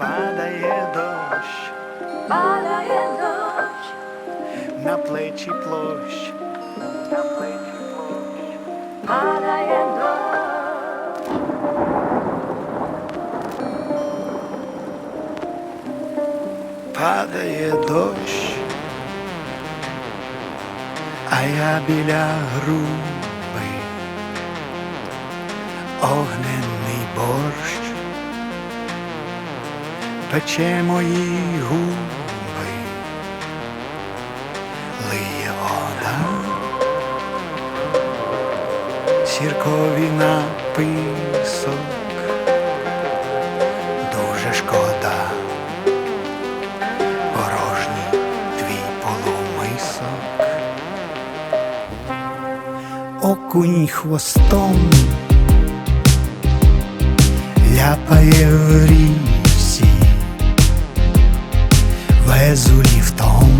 падає дощ, падає дощ, на плечі площ, на плечі площ. падає дощ, Падає дощ, а я біля груби, огненний пече мої губи, лиє вода, сіркові написок, дуже шкода. Порожній твій полумисок. Окунь хвостом. Ляпає в річці, везу ліфтом,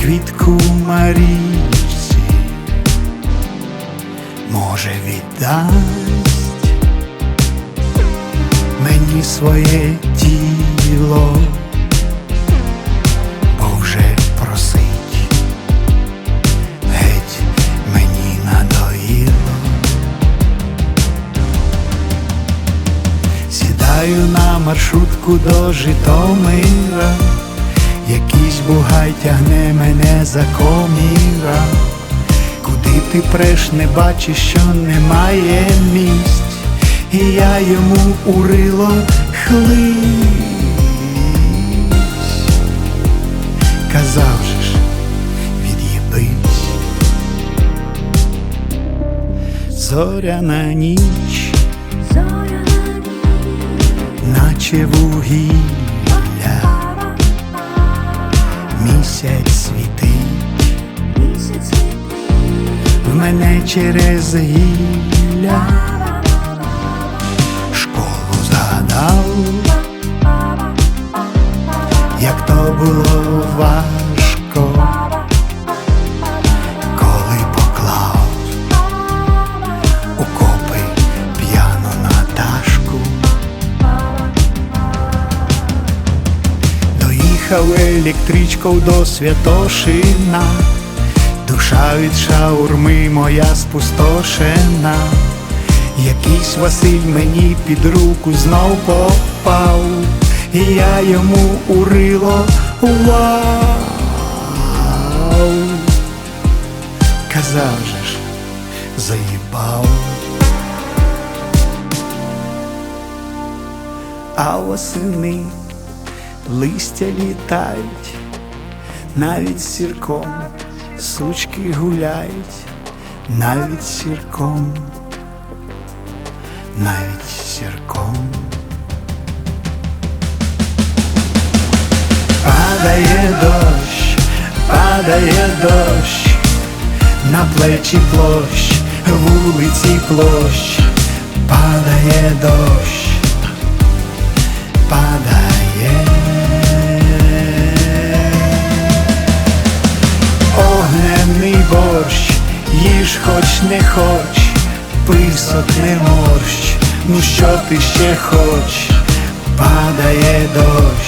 квітку Марічці, може віддасть мені своє тіло, бо вже просить, геть мені надоїло. Сідаю на маршрутку до Житомира, якийсь бугай тягне мене за коміра. Куди ти преш, не бачиш, що немає місць, і я йому урило хлись. Казав же ж, ніч, зоряна ніч, наче вугілля, місяць світить. В мене через гілля Доїхав електричкою до Святошина, душа від шаурми моя спустошена. Якийсь Василь мені під руку знов попав, і я йому урило вау. Казав же ж, заїбав. А восени листя літають, навіть сірком сучки гуляють, навіть сірком, навіть сірком. Падає дощ, падає дощ, на плечі площ, вулиці площ, падає дощ падає. Борщ, їж хоч не хоч, писок не морщ, ну що ти ще хоч, падає дощ,